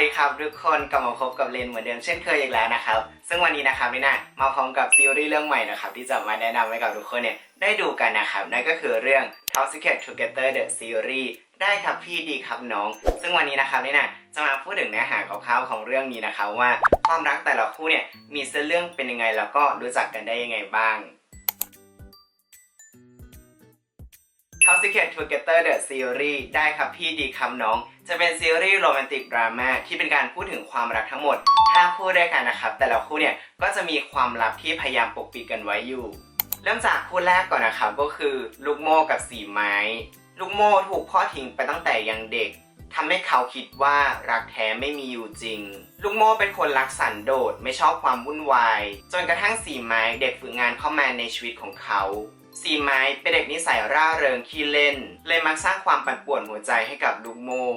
ดีครับทุกคนกลับมาพบกับเลนเหมือนเดิมเช่นเคยอีกแล้วนะครับ ซึ่งวันนี้นะครับนี่นะมาพร้อมกับซีรีส์เรื่องใหม่นะครับที่จะมาแนะนำให้กับทุกคนเนี่ยได้ดูกันนะครับนั่นก็คือเรื่อง Toxic Together the Series ได้ครับพี่ดีครับน้อง ซึ่งวันนี้นะครับนี่นะจะมาพูดถึงเนื้อหาคร่าวๆของเรื่องนี้นะครับว่าความรักแต่ละคู่เนี่ยมีเส้นเรื่องเป็นยังไงแล้วก็รู้จักกันได้ยังไงบ้าง Toxic Together the Series ได้ครับพี่ดีคำน้องจะเป็นซีรีส์โรแมนติกดราม่าที่เป็นการพูดถึงความรักทั้งหมด 5 คู่ด้วยกันนะครับ แต่ละคู่เนี่ยก็จะมีความลับที่พยายามปกปิดกันไว้อยู่ เริ่มจากคู่แรกก่อนนะครับก็คือลูกโม่กับสีไม้ ลูกโม่ถูกพ่อทิ้งไปตั้งแต่ยังเด็กทำให้เขาคิดว่ารักแท้ไม่มีอยู่จริง ลูกโม่เป็นคนรักสันโดษไม่ชอบความวุ่นวาย จนกระทั่งสีไม้เด็กฝึกงานเข้ามาในชีวิตของเขา สีไม้เป็นเด็กนิสัยร่าเริงขี้เล่น เลยมักสร้างความปั่นป่วนหัวใจให้กับลูกโม่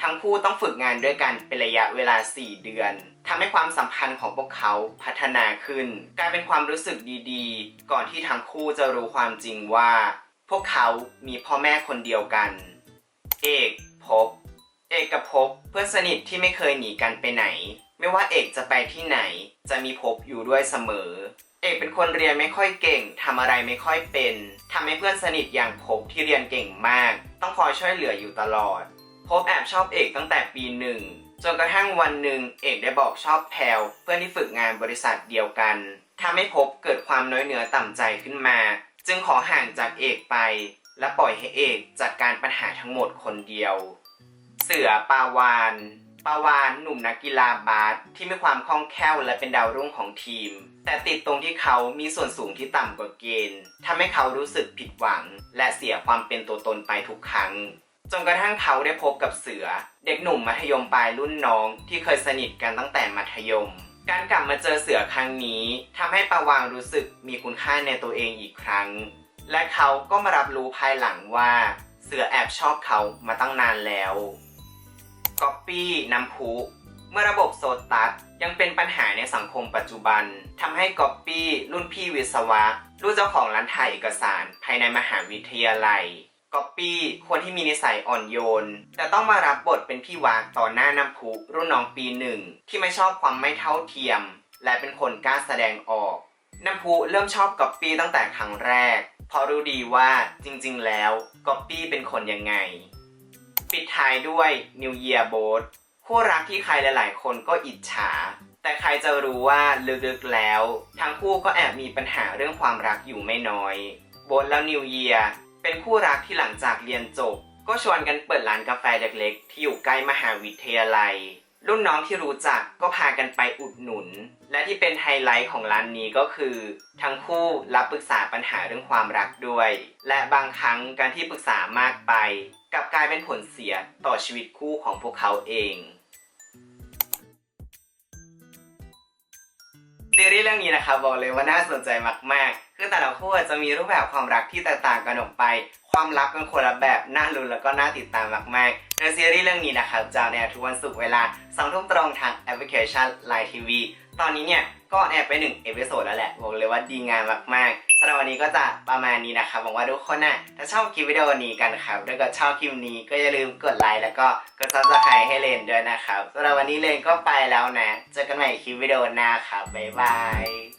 ทั้งคู่ต้องฝึกงานด้วยกันเป็นระยะเวลา 4 เดือนทำให้ความสัมพันธ์ของพวกเขาพัฒนาขึ้น กลายเป็นความรู้สึกดีๆ ก่อนที่ทั้งคู่จะรู้ความจริงว่า พวกเขามีพ่อแม่คนเดียวกัน เอกภพเอกกับภพเพื่อนสนิทที่ไม่เคยหนีกันไปไหน ไม่ว่าเอกจะไปที่ไหน จะมีภพอยู่ด้วยเสมอ เอกเป็นคนเรียนไม่ค่อยเก่งทำอะไรไม่ค่อยเป็นทำให้เพื่อนสนิทอย่างภพที่เรียนเก่งมาก ต้องคอยช่วยเหลืออยู่ตลอดภพแอบชอบเอกตั้งแต่ปีหนึ่งจนกระทั่งวันหนึ่งเอกได้บอกชอบแพลวเพื่อนที่ฝึกงานบริษัทเดียวกันทำให้ภพเกิดความน้อยเนื้อต่ำใจขึ้นมา จึงขอห่างจากเอกไป และปล่อยให้เอกจัดการปัญหาทั้งหมดคนเดียว เสือปาวาน ปาวานหนุ่มนักกีฬาบาสที่มีความคล่องแคล่วและเป็นดาวรุ่งของทีม แต่ติดตรงที่เขามีส่วนสูงที่ต่ำกว่าเกณฑ์ทำให้เขารู้สึกผิดหวัง และเสียความเป็นตัวตนไปทุกครั้งจนกระทั่งเขาได้พบกับเสือ เด็กหนุ่มมัธยมปลายรุ่นน้องที่เคยสนิทกันตั้งแต่มัธยม การกลับมาเจอเสือครั้งนี้ทำให้ปาวางรู้สึกมีคุณค่าในตัวเองอีกครั้ง และเขาก็มารับรู้ภายหลังว่า เสือแอบชอบเขามาตั้งนานแล้ว ก๊อปปี้น้ำพุเมื่อระบบโซตัสยังเป็นปัญหาในสังคมปัจจุบันทำให้ก๊อปปี้รุ่นพี่วิศวะ รุ่นเจ้าของร้านถ่ายเอกสาร ภายในมหาวิทยาลัยก๊อปปี้คนที่มีนิสัยอ่อนโยน แต่ต้องมารับบทเป็นพี่วากต่อหน้าน้ำพุรุ่นน้องปีหนึ่ง ที่ไม่ชอบความไม่เท่าเทียม และเป็นคนกล้าแสดงออกน้ำพุเริ่มชอบก๊อปปี้ตั้งแต่ครั้งแรกเพราะรู้ดีว่าจริงๆ แล้วก๊อปปี้เป็นคนยังไง ปิดท้ายด้วย New Year Boat คู่รักที่ใครหลาย ๆ คนก็อิจฉา แต่ใครจะรู้ว่าลึกๆแล้ว ทั้งคู่ก็แอบมีปัญหาเรื่องความรักอยู่ไม่น้อยโบทแล้วนิวเยียเป็นคู่รักที่หลังจากเรียนจบ ก็ชวนกันเปิดร้านกาแฟเล็กๆ ที่อยู่ใกล้มหาวิทยาลัย รุ่นน้องที่รู้จักก็พากันไปอุดหนุน และที่เป็นไฮไลท์ของร้านนี้ก็คือ ทั้งคู่รับปรึกษาปัญหาเรื่องความรักด้วย และบางครั้งการที่ปรึกษามากไปกลับกลายเป็นผลเสียต่อชีวิตคู่ของพวกเขาเองซีรีส์เรื่องนี้นะครับบอกเลยว่าน่าสนใจมากๆ คือแต่ละคู่จะมีรูปแบบความรักที่แตกต่างกันออกไป ความลับกันคนละแบบน่าลุ้นแล้วก็น่าติดตามมากๆโดยซีรีส์เรื่องนี้นะครับจะออนแอร์ทุกวันศุกร์เวลา2ทุ่มตรงทางแอปพลิเคชัน Line TV ตอนนี้เนี่ยก็แอบไปหนึ่งเอพิโซดแล้วแหละบอกเลยว่าดีงามมากๆสำหรับวันนี้ก็จะประมาณนี้นะครับหวังว่าทุกคนน่ะจะชอบคลิปวิดีโอนี้กันครับถ้าเกิดชอบคลิปนี้ก็อย่าลืมกดไลค์แล้วก็กดซับสไครต์ให้เลนด้วยนะครับสำหรับวันนี้เลนก็ไปแล้วนะเจอกันใหม่คลิปวิดีโอหน้าครับบ๊ายบาย